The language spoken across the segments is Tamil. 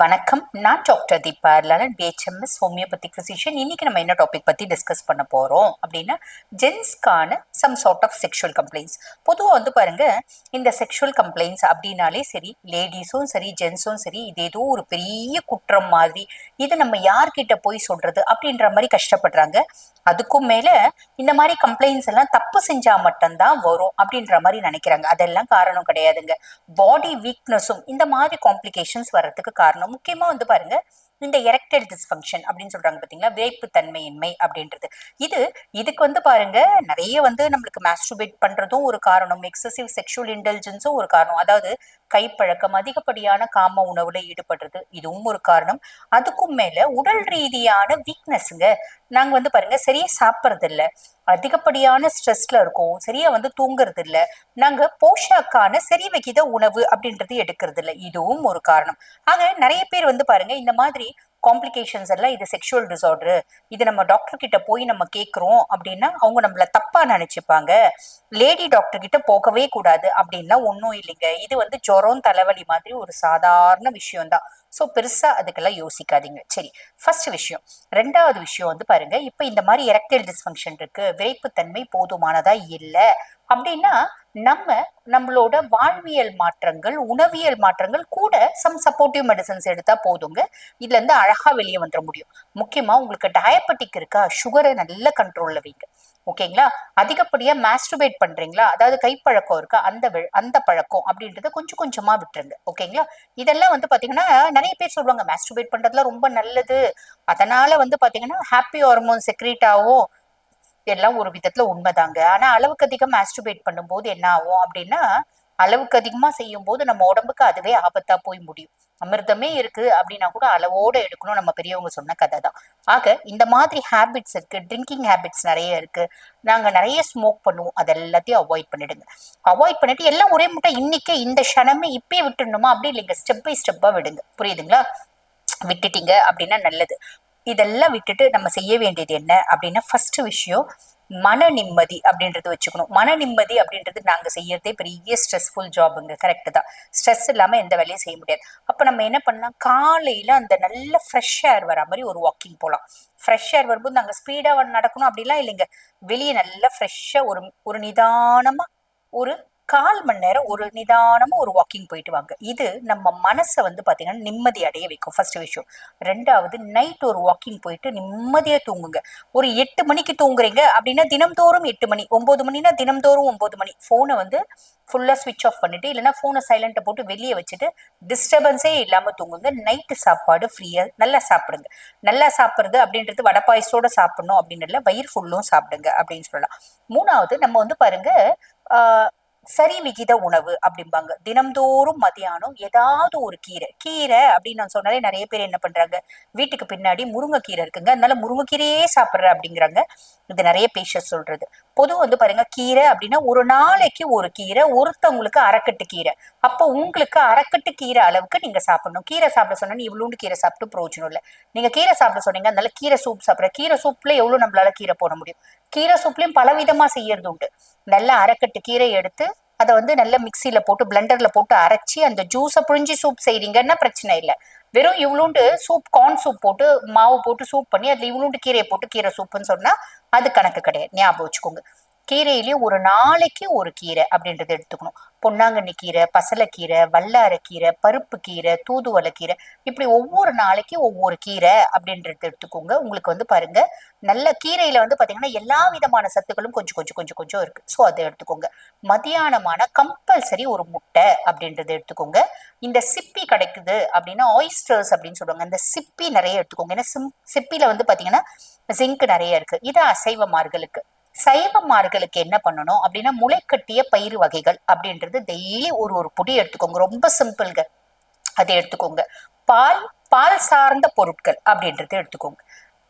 வணக்கம். நான் doctor Deepa Lalan BHMS homeopathic physician இன்னைக்கு நம்ம என்ன டாபிக் பற்றி டிஸ்கஸ் பண்ண போகிறோம் அப்படின்னா ஜென்ஸ்க்கான some sort of sexual complaints பொதுவாக வந்து பாருங்க இந்த செக்ஷுவல் கம்ப்ளைண்ட்ஸ் அப்படின்னாலே சரி லேடிஸும் சரி ஜென்ஸும் சரி இது ஏதோ ஒரு பெரிய குற்றம் மாதிரி இது நம்ம யார்கிட்ட போய் சொல்றது அப்படின்ற மாதிரி கஷ்டப்படுறாங்க. அதுக்கும் மேல இந்த மாதிரி கம்ப்ளைண்ட்ஸ் எல்லாம் தப்பு செஞ்சா மட்டும்தான் வரும் அப்படின்ற மாதிரி நினைக்கிறாங்க. அதெல்லாம் காரணம் கிடையாதுங்க. பாடி வீக்னஸும் இந்த மாதிரி காம்ப்ளிகேஷன்ஸ் வர்றதுக்கு காரணம். முக்கியமா வந்து பாருங்க இந்த எரெக்டல் டிஸ்ஃபங்க்ஷன் அப்படின்னு சொல்றாங்க பாத்தீங்களா? வேப்பு தன்மையின்மை அப்படின்றது. இது இதுக்கு வந்து பாருங்க நிறைய வந்து நம்மளுக்கு மாஸ்டுபேட் பண்றதும் ஒரு காரணம். எக்ஸசிவ் செக்ஷுவல் இன்டெலிஜென்ஸும் ஒரு காரணம். அதாவது கைப்பழக்கம் அதிகப்படியான காம உணவுல ஈடுபடுறது இதுவும் ஒரு காரணம். அதுக்கும் மேல உடல் ரீதியான வீக்னஸ்ங்க நாங்க வந்து பாருங்க சரியா சாப்பிட்றது இல்ல அதிகப்படியான ஸ்ட்ரெஸ்ல இருக்கோம் சரியா வந்து தூங்குறது இல்ல நாங்க போஷாக்கான சரி விகித உணவு அப்படின்றது எடுக்கிறது இல்ல இதுவும் ஒரு காரணம். ஆக நிறைய பேர் வந்து பாருங்க இந்த மாதிரி காம்ப்ளிகேஷன்ஸ் எல்லாம் இது செக்ஷுவல் டிசார்டர் இது நம்ம டாக்டர் கிட்ட போய் நம்ம கேட்குறோம் அப்படின்னா அவங்க நம்மள தப்பா நினைச்சுப்பாங்க. லேடி டாக்டர் கிட்ட போகவே கூடாது அப்படின்லாம் ஒன்றும் இல்லைங்க. இது வந்து ஜுரம் தலைவலி மாதிரி ஒரு சாதாரண விஷயம் தான் ஸோ பெருசாக அதுக்கெல்லாம் யோசிக்காதீங்க. சரி ஃபர்ஸ்ட் விஷயம். ரெண்டாவது விஷயம் வந்து பாருங்க இப்போ இந்த மாதிரி எரக்டைல் டிஸ்ஃபங்க்ஷன் இருக்கு விரைப்புத்தன்மை போதுமானதா இல்லை அப்படின்னா நம்ம நம்மளோட வாழ்வியல் மாற்றங்கள் உணவியல் மாற்றங்கள் கூட சம் சப்போர்ட்டிவ் மெடிசன்ஸ் எடுத்தா போதுங்க. இதுல இருந்து அழகா வெளியே வந்துட முடியும். முக்கியமா உங்களுக்கு டயபெட்டிக் இருக்கா சுகரை நல்ல கண்ட்ரோல்ல வைங்க. ஓகேங்களா அதிகப்படியா மாஸ்டுபேட் பண்றீங்களா? அதாவது கைப்பழக்கம் இருக்கா? அந்த அந்த பழக்கம் அப்படின்றத கொஞ்சம் கொஞ்சமா விட்டுருங்க. ஓகேங்களா இதெல்லாம் வந்து பாத்தீங்கன்னா நிறைய பேர் சொல்லுவாங்க மாஸ்டுபேட் பண்றதுலாம் ரொம்ப நல்லது. அதனால வந்து பாத்தீங்கன்னா ஹாப்பி ஹார்மோன் செக்ரேட் ஆகும். எல்லாம் ஒரு விதத்துல உண்மைதாங்க. ஆனா அளவுக்கு அதிகம் மாஸ்டுபேட் பண்ணும்போது என்ன ஆகும் அப்படின்னா அளவுக்கு அதிகமா செய்யும் போது நம்ம உடம்புக்கு அதுவே ஆபத்தா போய் முடியும். அமிர்தமே இருக்கு அப்படின்னா கூட அளவோட எடுக்கணும் நம்ம பெரியவங்க சொன்ன கதை தான். ஆக இந்த மாதிரி ஹேபிட்ஸ் இருக்கு ட்ரிங்கிங் ஹேபிட்ஸ் நிறைய இருக்கு. நாங்க நிறைய ஸ்மோக் பண்ணுவோம். அது எல்லாத்தையும் அவாய்ட் பண்ணிடுங்க. அவாய்ட் பண்ணிட்டு எல்லாம் ஒரே முட்டை இன்னைக்கே இந்த க்ஷணமே இப்பயே விட்டுடணுமா? அப்படி இல்லைங்க. ஸ்டெப் பை ஸ்டெப்பா விடுங்க. புரியுதுங்களா? விட்டுட்டீங்க அப்படின்னா நல்லது. இதெல்லாம் விட்டுட்டு நம்ம செய்ய வேண்டியது என்ன அப்படின்னா ஃபர்ஸ்ட் விஷயம் மன நிம்மதி அப்படின்றது வச்சுக்கணும். மன நிம்மதி அப்படின்றது நாங்க செய்யறதே பெரிய ஸ்ட்ரெஸ்ஃபுல் ஜாபுங்க கரெக்டு தான். ஸ்ட்ரெஸ் இல்லாம எந்த வேலையும் செய்ய முடியாது. அப்ப நம்ம என்ன பண்ணலாம்? காலையில அந்த நல்ல ஃப்ரெஷ் ஏர் வர மாதிரி ஒரு வாக்கிங் போகலாம் ஃப்ரெஷ் ஏர் வரும்போது நாங்க ஸ்பீடா நடக்கணும் அப்படிலாம் இல்லைங்க. வெளியே நல்லா ஃப்ரெஷ்ஷா ஒரு ஒரு நிதானமா ஒரு கால் மணி நேரம் ஒரு நிதானமா ஒரு வாக்கிங் போயிட்டு வாங்க. இது நம்ம மனசை வந்து பாத்தீங்கன்னா நிம்மதி அடைய வைக்கும். ஃபர்ஸ்ட் விஷயம். ரெண்டாவது நைட் ஒரு வாக்கிங் போயிட்டு நிம்மதியா தூங்குங்க. ஒரு எட்டு மணிக்கு தூங்குறீங்க அப்படின்னா தினம்தோறும் எட்டு மணி ஒன்பது மணினா தினம்தோறும் ஒன்பது மணி. போனை வந்து ஃபுல்லா ஸ்விட்ச் ஆஃப் பண்ணிட்டு இல்லைன்னா போனை சைலண்ட்டை போட்டு வெளியே வச்சுட்டு டிஸ்டர்பன்ஸே இல்லாம தூங்குங்க. நைட்டு சாப்பாடு ஃப்ரீயா நல்லா சாப்பிடுங்க. நல்லா சாப்பிடுறது அப்படின்றது வடை பாயசத்தோட சாப்பிடணும் அப்படின்னு இல்லை வயிறு ஃபுல்லும் சாப்பிடுங்க அப்படின்னு சொல்லலாம். மூணாவது நம்ம வந்து பாருங்க சரி விகித உணவு அப்படிம்பாங்க. தினம்தோறும் மதியானம் ஏதாவது ஒரு கீரை. கீரை அப்படின்னு நான் சொன்னாலே நிறைய பேர் என்ன பண்றாங்க வீட்டுக்கு பின்னாடி முருங்கைக்கீரை இருக்குங்க. அதனால முருங்கைக்கீரையே சாப்பிட்ற அப்படிங்கிறாங்க. இது நிறைய பேஷண்ட் சொல்றது. பொது வந்து பாருங்க கீரை அப்படின்னா ஒரு நாளைக்கு ஒரு கீரை ஒருத்தவங்களுக்கு அரைக்கட்டு கீரை. அப்போ உங்களுக்கு அரைக்கட்டு கீரை அளவுக்கு நீங்க சாப்பிடணும். கீரை சாப்பிட சொன்னா இவ்வளோண்டு கீரை சாப்பிட்டு பிரோஜனம் இல்லை. நீங்க கீரை சாப்பிட சொன்னீங்க அதனால கீரை சூப் சாப்பிட்ற. கீரை சூப்ல எவ்வளவு நம்மளால கீரை போட முடியும்? கீரை சூப்லையும் பல விதமா செய்யறது உண்டு. நல்லா அரைக்கட்டு கீரை எடுத்து அதை வந்து நல்ல மிக்சியில போட்டு பிளெண்டர்ல போட்டு அரைச்சி அந்த ஜூஸை புழிஞ்சி சூப் செய்றீங்கன்னா பிரச்சனை இல்லை. வெறும் இவ்வளோண்டு சூப் கார்ன் சூப் போட்டு மாவு போட்டு சூப் பண்ணி அதில் இவ்வளோண்டு கீரையை போட்டு கீரை சூப்புன்னு சொன்னா அது கணக்கு கிடையாது. ஞாபகம் வச்சுக்கோங்க. கீரையிலே ஒரு நாளைக்கு ஒரு கீரை அப்படின்றத எடுத்துக்கணும். பொன்னாங்கண்ணி கீரை பசலைக்கீரை வல்லாரக்கீரை பருப்பு கீரை தூதுவளை கீரை இப்படி ஒவ்வொரு நாளைக்கு ஒவ்வொரு கீரை அப்படின்றத எடுத்துக்கோங்க. உங்களுக்கு வந்து பாருங்க நல்ல கீரையில வந்து பாத்தீங்கன்னா எல்லா விதமான சத்துக்களும் கொஞ்சம் கொஞ்சம் கொஞ்சம் கொஞ்சம் இருக்கு. ஸோ அதை எடுத்துக்கோங்க. மதியானமான கம்பல்சரி ஒரு முட்டை அப்படின்றத எடுத்துக்கோங்க. இந்த சிப்பி கிடைக்குது அப்படின்னா ஆயிஸ்டர்ஸ் அப்படின்னு சொல்லுவாங்க. அந்த சிப்பி நிறைய எடுத்துக்கோங்க. ஏன்னா சிம் சிப்பில வந்து பாத்தீங்கன்னா ஜிங்க் நிறைய இருக்கு. இது அசைவமார்களுக்கு சைவமார்களுக்கு என்ன பண்ணணும் அப்படின்னா முளைக்கட்டிய பயிறு வகைகள் அப்படின்றது டெய்லி ஒரு ஒரு பொடி எடுத்துக்கோங்க. ரொம்ப சிம்பிள்ங்க அதை எடுத்துக்கோங்க. பால் பால் சார்ந்த பொருட்கள் அப்படின்றத எடுத்துக்கோங்க.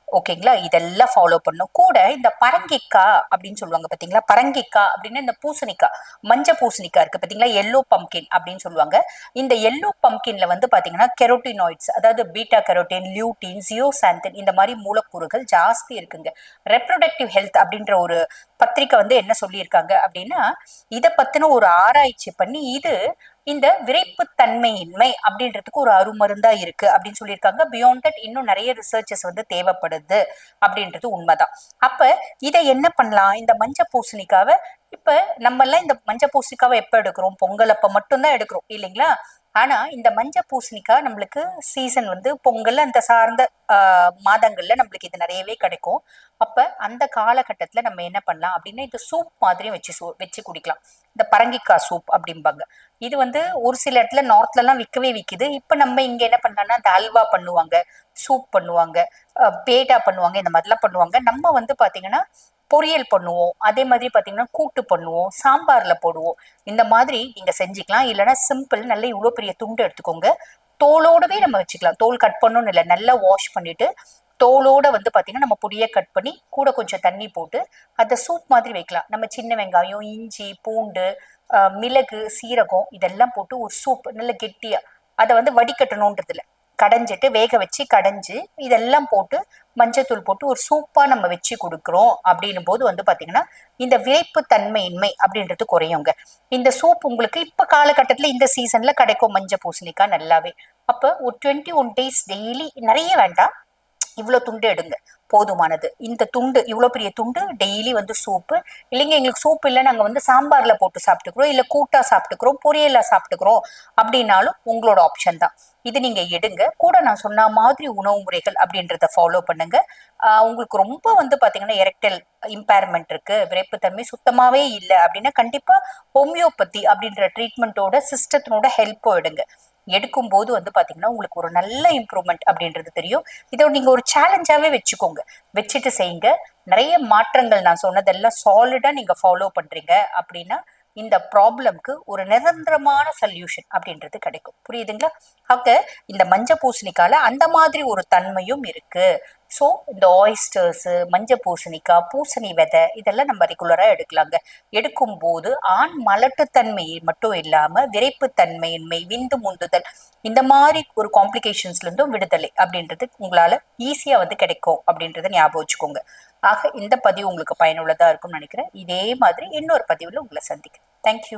ஓகேங்களா? இதெல்லாம் ஃபாலோ பண்ணும் கூட இந்த பரங்கிக்காய் அப்படின்னு சொல்லுவாங்க பாத்தீங்களா? பரங்கிக்காய் அப்படின்னு இந்த பூசணிக்காய் மஞ்ச பூசணிக்காய் இருக்கு பார்த்தீங்களா எல்லோ பம்கின் அப்படின்னு சொல்லுவாங்க. இந்த எல்லோ பம்கின்ல வந்து பார்த்தீங்கன்னா கெரோட்டினாய்ட்ஸ் அதாவது பீட்டா கெரோட்டின் லியூட்டின் ஜியோசாந்தின் இந்த மாதிரி மூலக்கூறுகள் ஜாஸ்தி இருக்குங்க. ரெப்ரொடக்டிவ் ஹெல்த் அப்படின்ற ஒரு பத்திரிக்கை வந்து என்ன சொல்லியிருக்காங்க அப்படின்னா இதை பத்தின ஒரு ஆராய்ச்சி பண்ணி இது இந்த விரைப்புத்தன்மையின்மை அப்படின்றதுக்கு ஒரு அருமருந்தா இருக்கு அப்படின்னு சொல்லியிருக்காங்க. பியாண்ட் தட் இன்னும் நிறைய ரிசர்ச்சஸ் வந்து தேவைப்படுது அப்படின்றது உண்மைதான். அப்ப இதை என்ன பண்ணலாம்? இந்த மஞ்சள் பூசணிக்காவை இப்ப நம்ம எல்லாம் இந்த மஞ்சள் பூசணிக்காவை எப்ப எடுக்கிறோம்? பொங்கல் அப்ப மட்டும்தான் எடுக்கிறோம் இல்லைங்களா? ஆனா இந்த மஞ்சள் பூசணிக்காய் நம்மளுக்கு சீசன் வந்து பொங்கல் அந்த சார்ந்த ஆஹ் மாதங்கள்ல நம்மளுக்கு இது நிறையவே கிடைக்கும். அப்ப அந்த காலகட்டத்துல நம்ம என்ன பண்ணலாம் அப்படின்னா இந்த சூப் மாதிரியும் வச்சு சூ வச்சு குடிக்கலாம். இந்த பரங்கிக்காய் சூப் அப்படிம்பாங்க. இது வந்து ஒரு சில இடத்துல நார்த்ல எல்லாம் விற்கவே விற்கிது இப்ப நம்ம இங்க என்ன பண்ணலாம்னா இந்த அல்வா பண்ணுவாங்க சூப் பண்ணுவாங்க பேட்டா பண்ணுவாங்க இந்த மாதிரிலாம் பண்ணுவாங்க. நம்ம வந்து பாத்தீங்கன்னா பொரியல் பண்ணுவோம். அதே மாதிரி பாத்தீங்கன்னா கூட்டு பண்ணுவோம் சாம்பார்ல போடுவோம். இந்த மாதிரி நீங்க செஞ்சுக்கலாம். இல்லைன்னா சிம்பிள் நல்ல இவ்வளோ பெரிய துண்டு எடுத்துக்கோங்க. தோலோடவே நம்ம வச்சுக்கலாம். தோல் கட் பண்ணணும் இல்லை. நல்லா வாஷ் பண்ணிட்டு தோலோட வந்து பார்த்திங்கன்னா நம்ம பொடியை கட் பண்ணி கூட கொஞ்சம் தண்ணி போட்டு அதை சூப் மாதிரி வைக்கலாம். நம்ம சின்ன வெங்காயம் இஞ்சி பூண்டு மிளகு சீரகம் இதெல்லாம் போட்டு ஒரு சூப் நல்ல கெட்டியாக அதை வந்து வடிகட்டணுன்றது கடைஞ்சிட்டு வேக வச்சு கடைஞ்சு இதெல்லாம் போட்டு மஞ்சத்தூள் போட்டு ஒரு சூப்பாக நம்ம வச்சு கொடுக்குறோம் அப்படின்னும் போது வந்து பார்த்திங்கன்னா இந்த வேப்பு தன்மையின்மை அப்படின்றது குறையுங்க. இந்த சூப் உங்களுக்கு இப்போ காலகட்டத்தில் இந்த சீசனில் கிடைக்கும் மஞ்சள் பூசணிக்காய் நல்லாவே. அப்போ ஒரு டுவெண்ட்டி ஒன் டேஸ் டெய்லி நிறைய வேண்டாம். இவ்வளோ துண்டு எடுங்க. போதுமானது. இந்த துண்டு இவ்வளோ பெரிய துண்டு டெய்லி வந்து சூப்பு இல்லைங்க எங்களுக்கு சூப் இல்லை நாங்கள் வந்து சாம்பாரில் போட்டு சாப்பிட்டுக்கிறோம் இல்லை கூட்டாக சாப்பிட்டுக்கிறோம் பொரியலாக சாப்பிட்டுக்கிறோம் அப்படின்னாலும் உங்களோட ஆப்ஷன் தான். இது நீங்கள் எடுங்க. கூட நான் சொன்ன மாதிரி உணவு முறைகள் அப்படின்றத ஃபாலோ பண்ணுங்க. உங்களுக்கு ரொம்ப வந்து பார்த்தீங்கன்னா எரக்டல் இம்பேர்மெண்ட் இருக்கு. விரைப்புத்தன்மை சுத்தமாகவே இல்லை அப்படின்னா கண்டிப்பாக ஹோமியோபதி அப்படின்ற ட்ரீட்மெண்ட்டோட சிஸ்டத்தினோட ஹெல்ப்போ எடுங்க. எடுக்கும் போது வந்து பாத்தீங்கன்னா உங்களுக்கு ஒரு நல்ல இம்ப்ரூவ்மெண்ட் அப்படின்றது தெரியும். இதை நீங்க ஒரு சேலஞ்சாவே வச்சுக்கோங்க. வச்சுட்டு செய்யுங்க. நிறைய மாற்றங்கள் நான் சொன்னதெல்லாம் சாலிடா நீங்க ஃபாலோ பண்றீங்க அப்படின்னா இந்த ப்ராப்ளம்க்கு ஒரு நிரந்தரமான சொல்யூஷன் அப்படின்றது கிடைக்கும். புரியுதுங்களா? ஆக இந்த மஞ்சள் பூசணிக்கால அந்த மாதிரி ஒரு தன்மையும் இருக்கு. ஸோ இந்த ஆயிஸ்டர்ஸ் மஞ்சள் பூசணிக்காய் பூசணி விதை இதெல்லாம் நம்ம ரெகுலராக எடுக்கலாங்க. எடுக்கும் போது ஆண் மலட்டுத்தன்மை மட்டும் இல்லாமல் விரைப்புத்தன்மையின்மை விந்து முந்துதல் இந்த மாதிரி ஒரு காம்ப்ளிகேஷன்ஸ்லேருந்தும் விடுதலை அப்படின்றது உங்களால் ஈஸியாக வந்து கிடைக்கும் அப்படின்றத ஞாபகம் வச்சுக்கோங்க. ஆக இந்த பதிவு உங்களுக்கு பயனுள்ளதா இருக்கும்னு நினைக்கிறேன். இதே மாதிரி இன்னொரு பதிவில் உங்களை சந்திக்கிறேன். தேங்க்யூ